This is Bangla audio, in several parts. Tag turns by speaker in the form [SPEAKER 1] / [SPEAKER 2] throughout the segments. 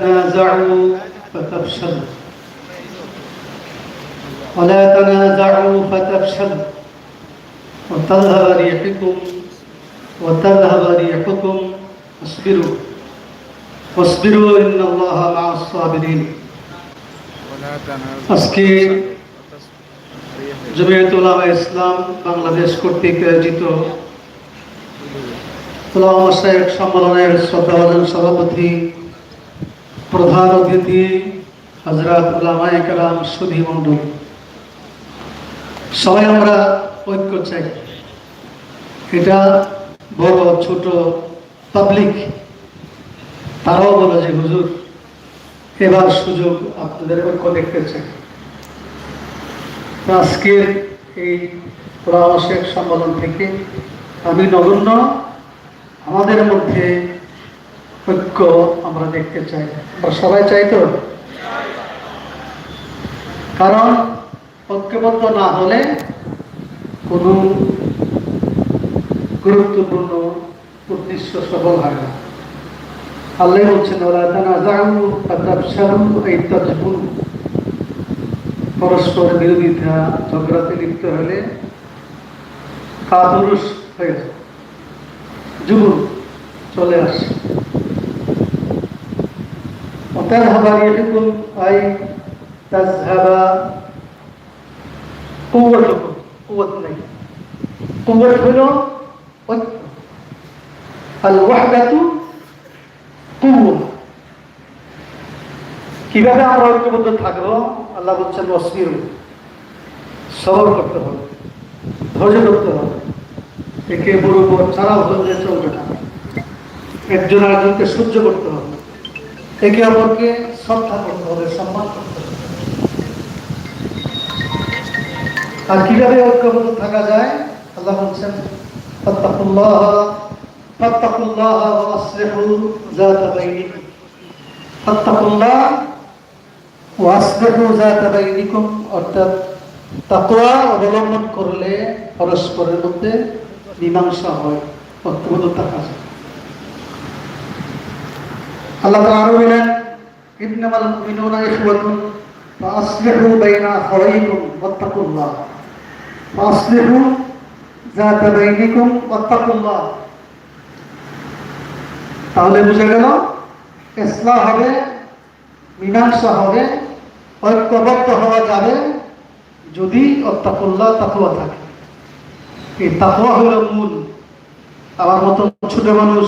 [SPEAKER 1] تنازعوا فتفشلوا ولا تنازعوا فتفشلوا وتذهب ريحكم وتذهب ريحكم واصبروا واصبروا إن الله مع الصابرين
[SPEAKER 2] ولا تنازعوا
[SPEAKER 1] আজকে জমিয়ত উলামা ইসলাম বাংলাদেশ কর্তৃক আয়োজিত উলামা সাহেব সম্মেলনের শ্রদ্ধাভাজন সভাপতি প্রধান অতিথি হজরত উলামা একরাম সুধী মণ্ডল। সবাই আমরা ঐক্য চাই। এটা বড় ছোট পাবলিক তারাও বলে যে, হুজুর, এবার সুযোগ আপনাদের ঐক্য দেখতে চাই। আজকের এই পরামর্শের সম্মেলন থেকে আমি নগণ্য, আমাদের মধ্যে ঐক্য আমরা দেখতে চাই। আমরা সবাই চাই তো? কারণ ঐক্যবদ্ধ না হলে কোনো গুরুত্বপূর্ণ উদ্দেশ্য সফল হয় না। আল্লাহ বলছেন ওরা তানা যাও তাবসারু এই তাজবুন। পরস্পর বিরোধিতা, ঝগড়াতে লিপ্ত হলে কাপুরুষ হয়ে যায় চলে আসে। وتذهب ريحكم أي تذهب قوتكم قوة নেই قوة হলো ঐক্য الوحدة قوة কিভাবে আমরা ঐক্যবদ্ধ থাকবো আল্লাহ বলছেন অস্থির সবর করতে হবে ধৈর্য করতে হবে একে বড় বড় ছাড়া ধৈর্য চলবে না একজন আরেকজনকে সহ্য করতে হবে একে অপরকে শ্রদ্ধা করতে হবে, সম্মান করতে হবে। আর কীভাবে ঐক্যবদ্ধ থাকা যায়? আল্লাহ বলছেন, ফাত্তাকুল্লাহ ফাত্তাকুল্লাহ ওয়া আসলিহু যাতা বাইনিকুম। ফাত্তাকুল্লাহ ওয়াসবিহু যাতা বাইনিকুম অর্থাৎ তাকওয়া অবলম্বন করলে পরস্পরের মধ্যে মীমাংসা হয় ঐক্যবদ্ধ থাকা যায় আল্লাহ তাআলা আরও বলেন, ইন্নামাল মুমিনুনা ইখওয়াতুন ফাআসলিহু বাইনা আখাওয়াইকুম ওয়াত্তাকুল্লাহ। ফাআসলিহু যাতা বাইনিকুম ওয়াত্তাকুল্লাহ। তাহলে বুঝে গেল, ইসলাহ হবে, মীমাংসা হবে, ঐক্যবদ্ধ হওয়া যাবে যদি অত্তাকুল্লাহ তাকুয়া থাকে। এই তাকুয়া হলো মূল। আমার মতো ছোট মানুষ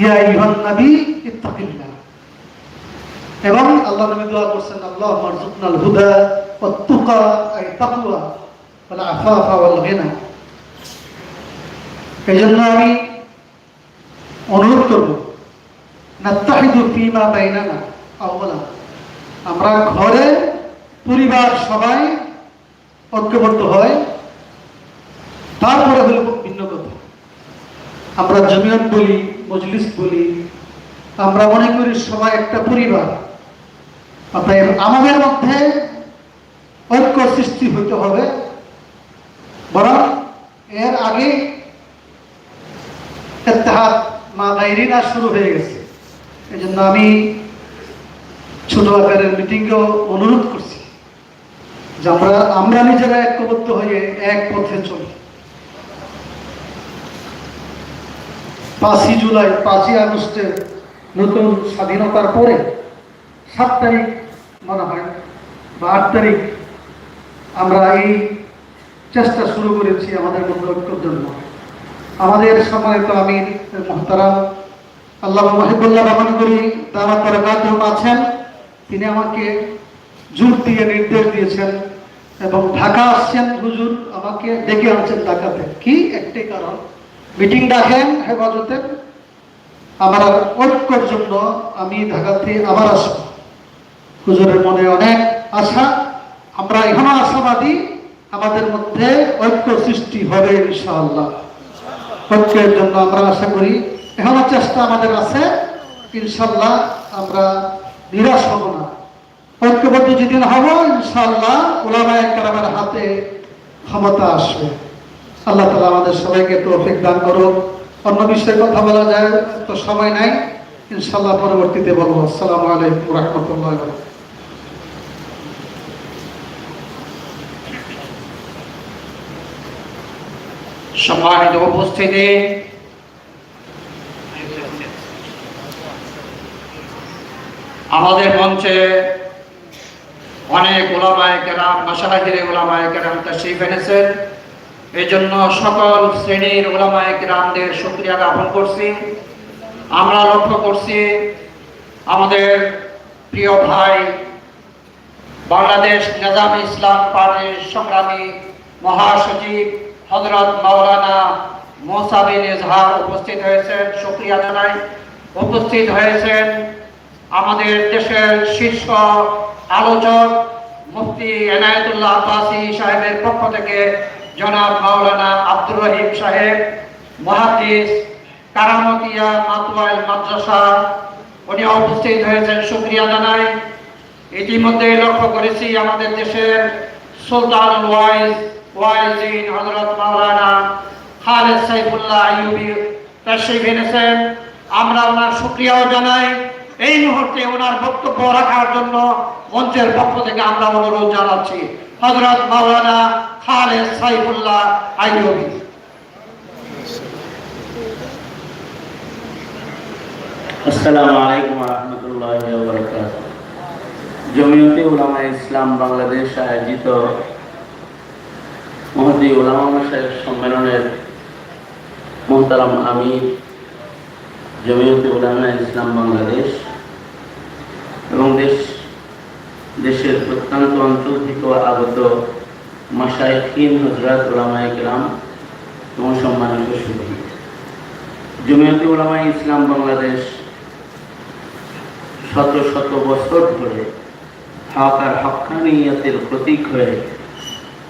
[SPEAKER 1] ইয়া আইয়ুহান নবী, ইত্তাকিল্লাহ। এবং আল্লাহ নবী দোয়া করছেন, আল্লাহ মারজুকনাল হুদা ওয়াত তুকা আই তাকওয়া ওয়াল আফাফা ওয়াল গিনা। এজন্য আমি অনুরোধ করব, নাত্তাহিদু ফীমা বাইনানা আওয়ালা আমরা ঘরে, পরিবার সবাই ঐক্যবদ্ধ হয়, তারপরে হলো ভিন্ন কথা। আমরা জমিয়ত বলি মজলিস বলি। আমরা মনে করি সবাই একটা পরিবার। অতএব আমাদের মধ্যে ঐক্য সৃষ্টি হতে হবে। বরং এর আগে ইত্তেহাদ মা গাইরিনা শুরু হয়ে গেছে। এই জন্য আমি ছোট আকারের মিটিংকেও অনুরোধ করছি যে আমরা আমরা নিজেরা ঐক্যবদ্ধ হয়ে এক পথে চলি। পাঁচই জুলাই, পাঁচই আগস্টের নতুন স্বাধীনতার পরে সাত তারিখ মনে হয়, বা আট তারিখ আমরা এই চেষ্টা শুরু করেছি আমাদের মধ্যে জন্য আমাদের সম্মানিত আমি মহতারাম আল্লাহ মাহিবুল্লাহ রহমান করি তারা তারা আছেন। তিনি আমাকে জোর দিয়ে নির্দেশ দিয়েছেন এবং ঢাকা আসছেন। হুজুর আমাকে ডেকে আনছেন ঢাকাতে। কি? একটাই কারণ মিটিং ডাকেন হেফাজতের আমার ঐক্যর জন্য আমি ঢাকাতে আবার আসব। হুজুরের মনে অনেক আশা। আমরা এখনও আশাবাদী, আমাদের মধ্যে ঐক্য সৃষ্টি হবে ইনশাআল্লাহ। ঐক্যের জন্য আমরা আশা করি, এখনও চেষ্টা আমাদের আছে। ইনশাল্লাহ আমরা নিরাশ হব না। ঐক্যবদ্ধ যেদিন হব ইনশাল্লাহ ওলামায় কারামের হাতে ক্ষমতা আসবে। আল্লাহ তালা আমাদের সবাইকে তৌফিক দান করুক। অন্য বিষয়ে কথা বলা যায়, তো সময় নাই। ইনশাল্লাহ পরবর্তীতে বলব। আসসালামু আলাইকুম রহমতুল্লাহ
[SPEAKER 3] সম্মানিত উপস্থিতি। আমাদের মঞ্চে অনেক ওলামায় কেরাম মাসাহিরে ওলামায় কেরাম তশরিফ এনেছেন। এই জন্য সকল শ্রেণির ওলামায় কেরামদের শুক্রিয়া জ্ঞাপন করছি। আমরা লক্ষ্য করছি আমাদের প্রিয় ভাই বাংলাদেশ নিজাম ইসলাম পার্টির সংগ্রামী মহাসচিব হজরত মাওলানা মোসাবিন ইজহার উপস্থিত হয়েছেন, শুক্রিয়া জানাই। উপস্থিত হয়েছেন আমাদের দেশের শীর্ষ আলোচক মুফতি এনায়েতুল্লাহ আব্বাসি সাহেবের পক্ষ থেকে জনাব মাওলানা আব্দুর রহিম সাহেব, মহাদিস কারামতিয়া মাতওয়াইল মাদ্রাসা উনি উপস্থিত হয়েছেন, শুক্রিয়া জানাই। ইতিমধ্যে লক্ষ্য করেছি আমাদের দেশের সুলতান ওয়াইজ, ওয়াইজিন হজরত মাওলানা খালেদ সাইফুল্লাহ আইয়ুবি তশরিফ এনেছেন। আমরা ওনার শুক্রিয়াও জানাই। এই মুহূর্তে ওনার বক্তব্য রাখার জন্য মঞ্চের পক্ষ থেকে আমরা অনুরোধ জানাচ্ছি। হজরত মাওলানা খালেদ সাইফুল্লাহ আইয়ুবি।
[SPEAKER 4] আলাইকুম ইসলাম বাংলাদেশ আয়োজিত সম্মেলনের ইসলাম বাংলাদেশ এবং দেশ দেশের প্রত্যন্ত অঞ্চল থেকে আগত মাসায়খিন হজরত উলামায়ে গ্রাম এবং সম্মানিত সুধী। জমিয়তে উলামা ইসলাম বাংলাদেশ শত শত বছর ধরে হক আর হকানিয়তের প্রতীক হয়ে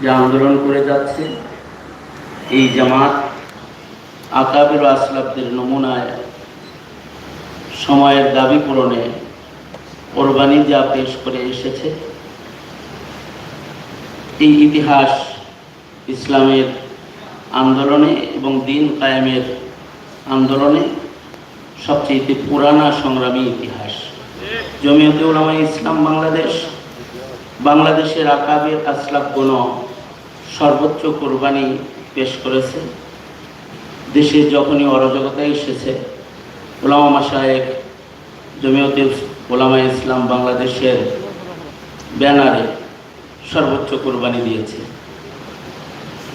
[SPEAKER 4] যে আন্দোলন করে যাচ্ছে, এই জামাত আকাবের আসলাবদের নমুনায় সময়ের দাবি পূরণে কোরবানি যা পেশ করে এসেছে। এই ইতিহাস ইসলামের আন্দোলনে এবং দিন কায়েমের আন্দোলনে সবচেয়ে পুরানা সংগ্রামী ইতিহাস। জমিয়তে উলামা ইসলাম বাংলাদেশ, বাংলাদেশের আকাবের আসলাফ কোন সর্বোচ্চ কোরবানি পেশ করেছে। দেশে যখনই অরাজকতা এসেছে ওলামা মাসায়েক জমিয়তে ওলামা ইসলাম বাংলাদেশের ব্যানারে সর্বোচ্চ কোরবানি দিয়েছে।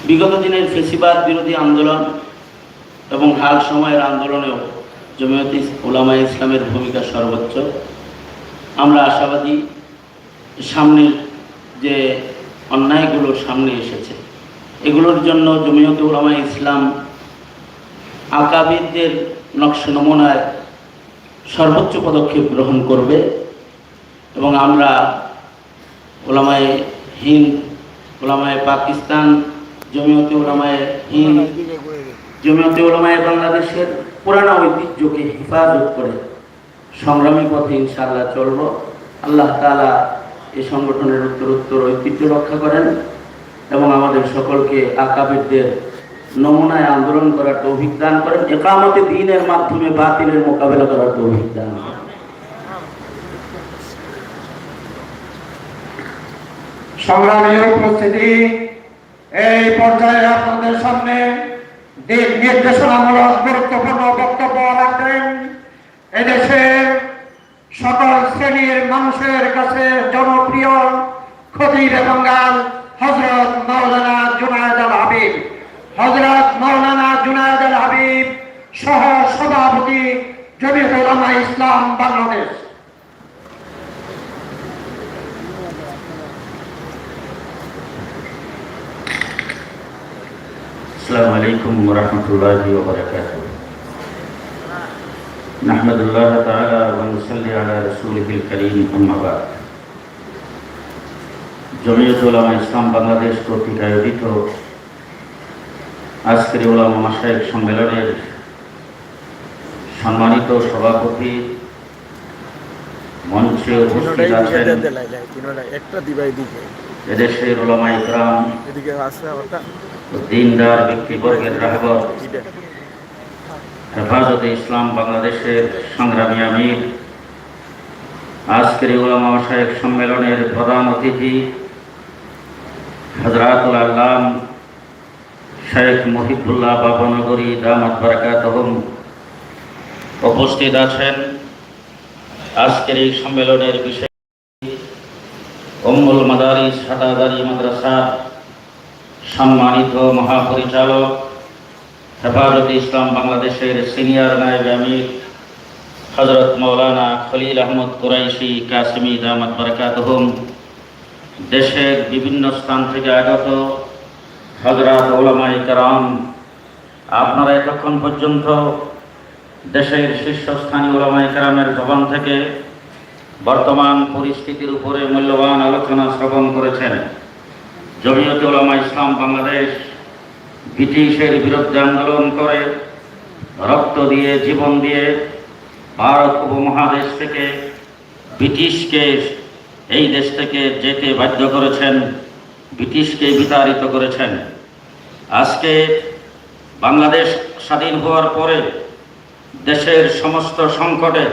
[SPEAKER 4] বিগত দিনের ফেসিবাদ বিরোধী আন্দোলন এবং হাল সময়ের আন্দোলনেও জমিয়ত ওলামা ইসলামের ভূমিকা সর্বোচ্চ। আমরা আশাবাদী সামনের যে অন্যায়গুলোর সামনে এসেছে, এগুলোর জন্য জমিয়ত ওলামা ইসলাম আকাবিদদের নকশ নমুনায় সর্বোচ্চ পদক্ষেপ গ্রহণ করবে এবং আমরা ওলামায় হিন্দ, ওলামায় পাকিস্তান, জমিয়তে ওলামায় হিন্দ, জমিয়তে ওলামায় বাংলাদেশের পুরানো ঐতিহ্যকে হেফাজত করে সংগ্রামী পথে ইনশাআল্লাহ চলব। আল্লাহ তালা এই সংগঠনের উত্তরোত্তর ঐতিহ্য রক্ষা করেন এবং আমাদের সকলকে আকাবিরদের নমুনায় আন্দোলন করার তৌভিক দান করেন। একামতে দিনের মাধ্যমে বাতিলের মোকাবেলা করার তৌভিক দান
[SPEAKER 3] উপস্থিতি, এই পর্যায়ে আপনাদের সামনে দিক নির্দেশনামূলক গুরুত্বপূর্ণ বক্তব্য রাখবেন। এদেশের সকল শ্রেণির মানুষের কাছে জনপ্রিয় খতিব এবং গাল হজরত মাওলানা জুনায়দ আল হাবিব হজরত মাওলানা জুনায়দ আল হাবিব সহ সভাপতি জমিয়ত উলামা ইসলাম বাংলাদেশ
[SPEAKER 4] السلام عليكم ورحمة الله وبركاته نحمد الله تعالى ونصلي على رسوله الكريم أما بعد
[SPEAKER 5] জমিয়ত উলামা ইসলাম বাংলাদেশ কর্তৃক আয়োজিত আজকের উলামা মাসায়িক সম্মেলনের সম্মানিত সভাপতি মঞ্চে উপস্থিত আছেন এদেশের ওলামা ইকরাম দিনদার ব্যক্তিবর্গের রাহবর হেফাজতে ইসলাম বাংলাদেশের সংগ্রামী আমির আজকের ওলামা মাসায়িক সম্মেলনের প্রধান অতিথি হজরাতুল আল্লাম শেখ মহিবুল্লাহ বাবনগরী দামাত বারাকাতহম উপস্থিত আছেন। আজকের এই সম্মেলনের বিষয় অম্মুল মাদারিস হাটাদারি মাদ্রাসার সম্মানিত মহাপরিচালক হেফাজতে ইসলাম বাংলাদেশের সিনিয়র নায়েব আমির হজরত মৌলানা খলিল আহমদ কুরাইশি কাসিমি দামাত বরকাতহুম দেশের বিভিন্ন স্থান থেকে আগত হজরত ওলামাই কারাম, আপনারা এতক্ষণ পর্যন্ত দেশের শীর্ষস্থানীয় ওলামাই কারামের জবান থেকে বর্তমান পরিস্থিতির উপরে মূল্যবান আলোচনা শ্রবণ করেছেন। জমিয়ত ওলামা ইসলাম বাংলাদেশ ব্রিটিশের বিরুদ্ধে আন্দোলন করে, রক্ত দিয়ে, জীবন দিয়ে ভারত উপমহাদেশ থেকে ব্রিটিশকে এই দেশ থেকে যেতে বাধ্য করেছেন। ব্রিটিশকে বিতাড়িত করেছেন। আজকে বাংলাদেশ স্বাধীন হওয়ার পরে দেশের সমস্ত সংকটে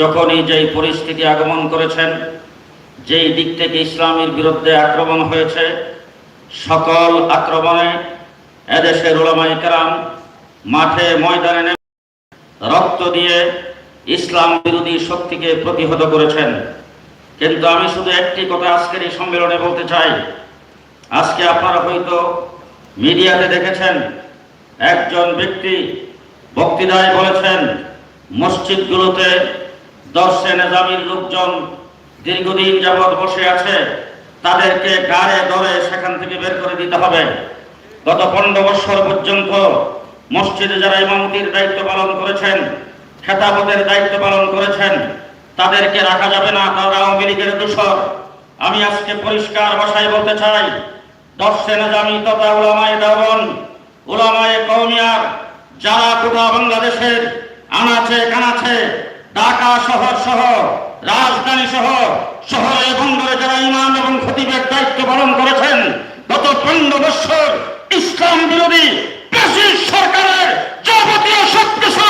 [SPEAKER 5] যখনই যেই পরিস্থিতি আগমন করেছেন, যেই দিক থেকে ইসলামের বিরুদ্ধে আক্রমণ হয়েছে, সকল আক্রমণে এদেশের ওলামাই কেরাম মাঠে ময়দানে রক্ত দিয়ে ইসলাম বিরোধী শক্তিকে প্রতিহত করেছেন। কিন্তু আমি শুধু একটি কথা আজকের এই সম্মেলনে বলতে চাই। আজকে আপনারা হয়তো মিডিয়াতে দেখেছেন, একজন ব্যক্তি বক্তৃতায় বলেছেন, মসজিদগুলোতে দর্শে নেজামির লোকজন দীর্ঘদিন যাবৎ বসে আছে, তাদেরকে গাড়ে ধরে সেখান থেকে বের করে দিতে হবে। গত পনেরো বছর পর্যন্ত মসজিদে যারা ইমামতির দায়িত্ব পালন করেছেন, খেতাবতের দায়িত্ব পালন করেছেন তাদেরকে রাখা যাবে না, তারা আওয়ামী লীগের দূষর। আমি আজকে পরিষ্কার ভাষায় বলতে চাই, দর্শে নেজামি তথা উলামায়ে দেওবন উলামায়ে কৌমিয়ার যারা গোটা বাংলাদেশের আনাচে কানাচে, ঢাকা শহর সহ, রাজধানী সহ, শহরে বন্দরে যারা ইমাম এবং খতিবের দায়িত্ব পালন করেছেন, গত পনেরো বছর ইসলাম বিরোধী সরকারের যাবতীয় শক্তিশালী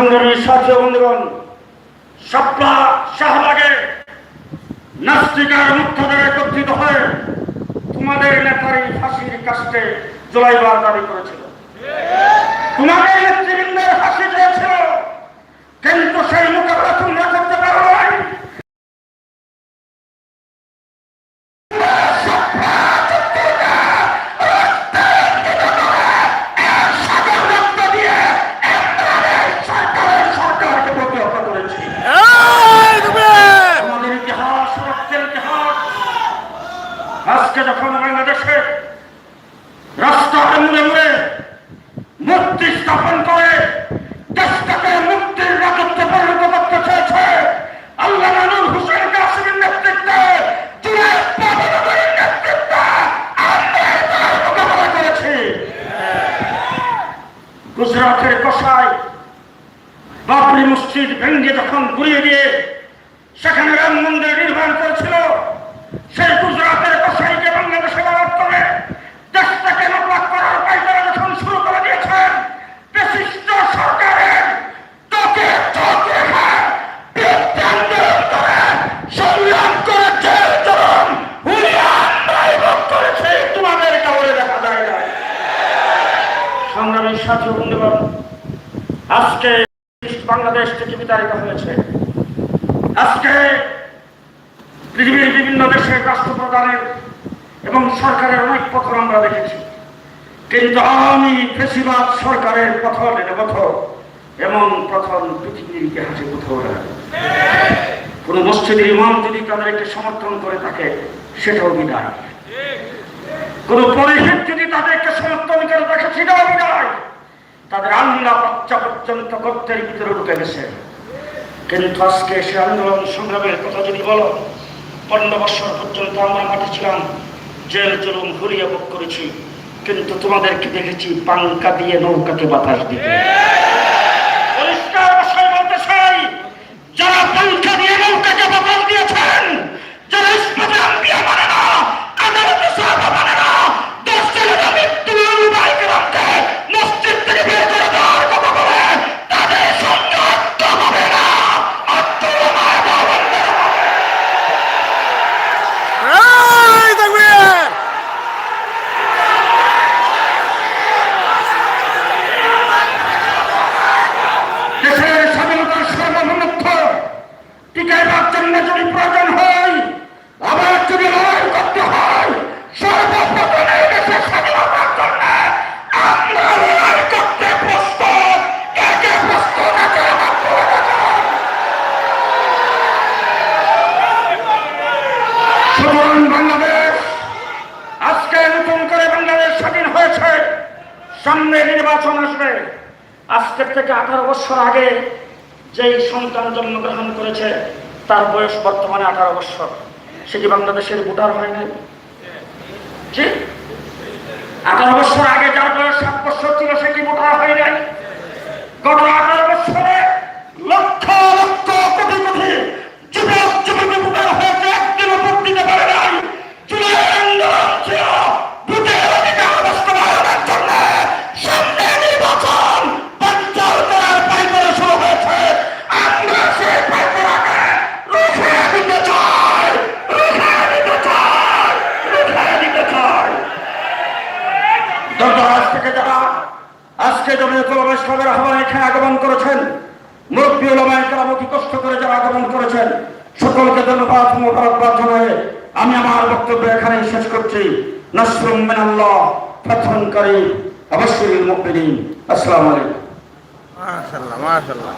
[SPEAKER 5] সংগ্রামী সাথে বন্ধুগণ
[SPEAKER 6] সাপ্লা শাহবাগে নাস্তিকার মুখ্যদের একত্রিত হয়ে তোমাদের নেতারই ফাঁসির কাস্টে জোলাইবার দাবি করেছিল। তোমাদের নেতৃবৃন্দের ফাঁসি চেয়েছিল কিন্তু সেই মোকাবেলা তোমরা করতে পারো নাই সরকারকে প্রতিহত করেছি
[SPEAKER 2] এই তুমি
[SPEAKER 6] আমাদের ইতিহাস রক্তের ইতিহাস আজকে যখন বাংলাদেশে রাস্তার মুড়ে মুড়ে মূর্তি স্থাপন করে দেশটাকে মুক্তির রাজত্বে পরিণত করতে চেয়েছে আল্লাহ নানুর হুসেন কাসিমের নেতৃত্বে জুড়ে পাবনের নেতৃত্বে আমরা তার মোকাবেলা করেছি গুজরাটের কষায় বাবরি মসজিদ ভেঙ্গে যখন ঘুরিয়ে দিয়ে সেখানে রাম মন্দির নির্মাণ করেছিল সেই গুজরাটের কসাইকে বাংলাদেশে ব্যবহার করে দেশটাকে নকলাক করার পাইতারা যখন শুরু করে দিয়েছেন বিশিষ্ট সরকারের তোকে চোখ রেখে বিদ্যাঙ্গের করে সংগ্রাম করে জেল চরম হুলিয়ান রাইবক করেছে তোমাদের কাউরে দেখা যায় না সংগ্রামের সাথে বন্ধুগণ আজকে বাংলাদেশ থেকে বিতাড়িত হয়েছে আজকে পৃথিবীর বিভিন্ন দেশের রাষ্ট্রপ্রধানের এবং সরকারের অনেক পথর আমরা দেখেছি কিন্তু বেশিরভাগ সরকারের পথর এটা পথর এমন প্রথম পৃথিবীর ইতিহাসে কোথাও না কোন মসজিদের ইমাম যদি তাদেরকে সমর্থন করে থাকে, সেটাও বিদায়। কোন পরিষদ যদি তাদেরকে সমর্থন করে থাকে, সেটাও বিদায়। তাদের আল্লাহ বাচ্চা পর্যন্ত গর্তের ভিতরে ঢুকে গেছে। কিন্তু আজকে সে আন্দোলন সংগ্রামের কথা যদি বলো, পনেরো বছর পর্যন্ত আমরা মাঠে ছিলাম, জেল জুলুম ঘুরিয়ে ভোগ করেছি। কিন্তু তোমাদেরকে দেখেছি পাঙ্কা দিয়ে নৌকাকে বাতাস দিতে। পরিষ্কার বলতে চাই যারা পাঙ্কা দিয়ে সুতরাং বাংলাদেশ। আজকে নতুন করে বাংলাদেশ স্বাধীন হয়েছে। সামনে নির্বাচন আসবে। আজকের থেকে আঠারো বছর আগে যেই সন্তান জন্মগ্রহণ করেছে, তার বয়স বর্তমানে আঠারো বছর। সে কি বাংলাদেশের ভোটার হয় নাই? আঠারো বছর আগে যার বয়স সাত বছর ছিল, সে কি ভোটার হয় নাই? গত আঠারো বছরে লক্ষ লক্ষ কোটি কোটি যুবক যুবতী ভোটার হয়েছে একদিনও ভোট দিতে পারে নাই জুলাই আন্দোলন ছিল ভোটের অধিকার বাস্তবায়নের জন্য সামনে নির্বাচন বাঞ্চাল করার পাইকারি শুরু হয়েছে আমরা সেই পাইকারাকে রুখে দিতে চাই রুখে দিতে চাই রুখে দিতে চাই দরদারাজ থেকে যারা আজকে জমিয়তুল ইসলামের আহ্বান এখানে আগমন করেছেন মুরব্বী ওলামায় কেরামতি কষ্ট করে যারা আগমন করেছেন সকলকে ধন্যবাদ ও মোবারকবাদ জানায় আমি আমার বক্তব্য এখানে শেষ করছি নসরুম মিনাল্লাহ করিম অবশ্যই মুকমিনিন আসসালামু আলাইকুম।
[SPEAKER 2] মাশাল্লাহ মাশাল্লাহ